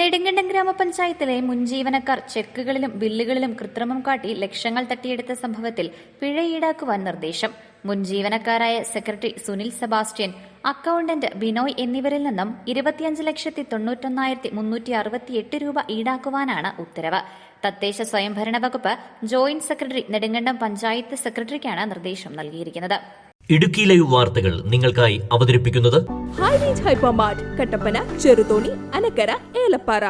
നെടുങ്കണ്ടം ഗ്രാമപഞ്ചായത്തിലെ മുൻ ജീവനക്കാർ ചെക്കുകളിലും ബില്ലുകളിലും കൃത്രിമം കാട്ടി ലക്ഷങ്ങൾ തട്ടിയെടുത്ത സംഭവത്തിൽ പിഴ ഈടാക്കുവാൻ നിർദ്ദേശം. മുൻ ജീവനക്കാരായ സെക്രട്ടറി സുനിൽ സെബാസ്റ്റ്യൻ അക്കൌണ്ടന്റ് ബിനോയ് എന്നിവരിൽ നിന്നും ഇരുപത്തിയഞ്ച് ലക്ഷത്തി തൊണ്ണൂറ്റൊന്നായിരത്തി മുന്നൂറ്റി അറുപത്തിയെട്ട് രൂപ ഈടാക്കുവാനാണ് ഉത്തരവ്. തദ്ദേശ സ്വയംഭരണ വകുപ്പ് ജോയിന്റ് സെക്രട്ടറി നെടുങ്കണ്ടം പഞ്ചായത്ത് സെക്രട്ടറിക്കാണ് നിർദ്ദേശം നൽകിയിരിക്കുന്നത്. ഇടുക്കി ലൈവ് വാർത്തകൾ നിങ്ങൾക്കായി അവതരിപ്പിക്കുന്നത് High Range Hypermart Kattappana Cheruthoni Anakkara Elappara.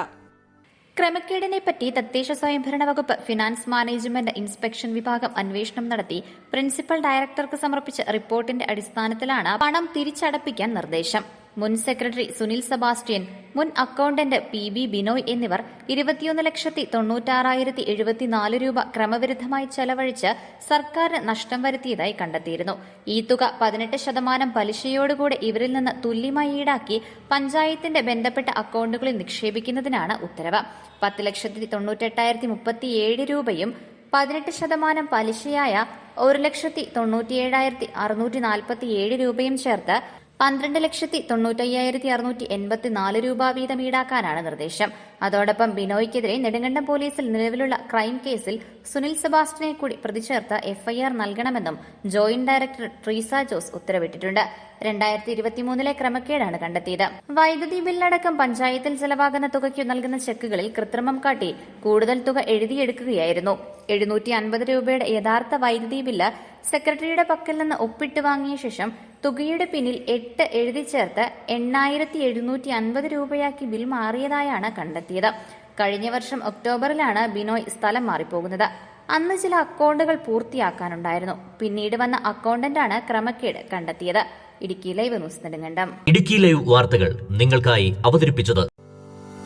ക്രമക്കേടിനെ പറ്റി തദ്ദേശ സ്വയംഭരണ വകുപ്പ് ഫിനാൻസ് മാനേജ്മെന്റ് ഇൻസ്പെക്ഷൻ വിഭാഗം അന്വേഷണം നടത്തി പ്രിൻസിപ്പൽ ഡയറക്ടർക്ക് സമർപ്പിച്ച റിപ്പോർട്ടിന്റെ അടിസ്ഥാനത്തിലാണ് പണം തിരിച്ചടപ്പിക്കാൻ നിർദ്ദേശം. മുൻ സെക്രട്ടറി സുനിൽ സെബാസ്റ്റ്യൻ മുൻ അക്കൌണ്ടന്റ് പി ബി ബിനോയ് എന്നിവർ ഇരുപത്തിയൊന്ന് ലക്ഷത്തി തൊണ്ണൂറ്റാറായിരത്തി എഴുപത്തിനാല് രൂപ ക്രമവിരുദ്ധമായി ചെലവഴിച്ച് സർക്കാരിന് നഷ്ടം വരുത്തിയതായി കണ്ടെത്തിയിരുന്നു. ഈ തുക പതിനെട്ട് ശതമാനം പലിശയോടുകൂടെ ഇവരിൽ നിന്ന് തുല്യമായി ഈടാക്കി പഞ്ചായത്തിന്റെ ബന്ധപ്പെട്ട അക്കൌണ്ടുകളിൽ നിക്ഷേപിക്കുന്നതിനാണ് ഉത്തരവ്. പത്ത് ലക്ഷത്തി തൊണ്ണൂറ്റെട്ടായിരത്തി മുപ്പത്തിയേഴ് രൂപയും പതിനെട്ട് ശതമാനം പലിശയായ ഒരു ലക്ഷത്തി തൊണ്ണൂറ്റിയേഴായിരത്തി അറുന്നൂറ്റി നാൽപ്പത്തിയേഴ് രൂപയും ചേർത്ത് പന്ത്രണ്ട് ലക്ഷത്തി തൊണ്ണൂറ്റയ്യായിരത്തി അറുന്നൂറ്റി എൺപത്തിനാല് രൂപ വീതം ഈടാക്കാനാണ് നിർദ്ദേശം. അതോടൊപ്പം ബിനോയ്ക്കെതിരെ നെടുങ്കണ്ടം പോലീസിൽ നിലവിലുള്ള ക്രൈം കേസിൽ സുനിൽ സെബാസ്റ്റിനെ കൂടി പ്രതിചേർത്ത് എഫ്ഐആർ നൽകണമെന്നും ജോയിന്റ് ഡയറക്ടർ ട്രീസ ജോസ് ഉത്തരവിട്ടിട്ടുണ്ട്. രണ്ടായിരത്തി ഇരുപത്തിമൂന്നിലെ ക്രമക്കേടാണ് കണ്ടെത്തിയത്. വൈദ്യുതി ബില്ലടക്കം പഞ്ചായത്തിൽ ചെലവാകുന്ന തുകയ്ക്ക് നൽകുന്ന ചെക്കുകളിൽ കൃത്രിമം കാട്ടി കൂടുതൽ തുക എഴുതിയെടുക്കുകയായിരുന്നു. എഴുന്നൂറ്റി അൻപത് രൂപയുടെ യഥാർത്ഥ വൈദ്യുതി ബില്ല് സെക്രട്ടറിയുടെ പക്കൽ നിന്ന് ഒപ്പിട്ട് വാങ്ങിയ ശേഷം തുകയുടെ പിന്നിൽ എട്ട് എഴുതി ചേർത്ത് എണ്ണായിരത്തി എഴുന്നൂറ്റി അൻപത് രൂപയാക്കി ബിൽ മാറിയതായാണ് കണ്ടെത്തിയത്. കഴിഞ്ഞ വർഷം ഒക്ടോബറിലാണ് ബിനോയ് സ്ഥലം മാറിപ്പോകുന്നത്. അന്ന് ചില അക്കൗണ്ടുകൾ പൂർത്തിയാക്കാനുണ്ടായിരുന്നു. പിന്നീട് വന്ന അക്കൗണ്ടന്റാണ് ക്രമക്കേട് കണ്ടെത്തിയത്. Idukki Live News Nedumkandam. Idukki Live വാർത്തകൾ നിങ്ങൾക്കായി അവതരിപ്പിച്ചത്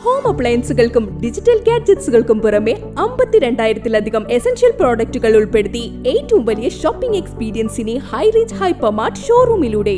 ഹോം അപ്ലയൻസുകൾക്കും ഡിജിറ്റൽ ഗാഡ്ജറ്റ്സുകൾക്കും പുറമെ അമ്പത്തിരണ്ടായിരത്തിലധികം എസൻഷ്യൽ പ്രോഡക്റ്റുകൾ ഉൾപ്പെടുത്തി ഏറ്റവും വലിയ ഷോപ്പിംഗ് എക്സ്പീരിയൻസിനെ ഹൈ റേഞ്ച് ഹൈപ്പർമാർട്ട് ഷോറൂമിലൂടെ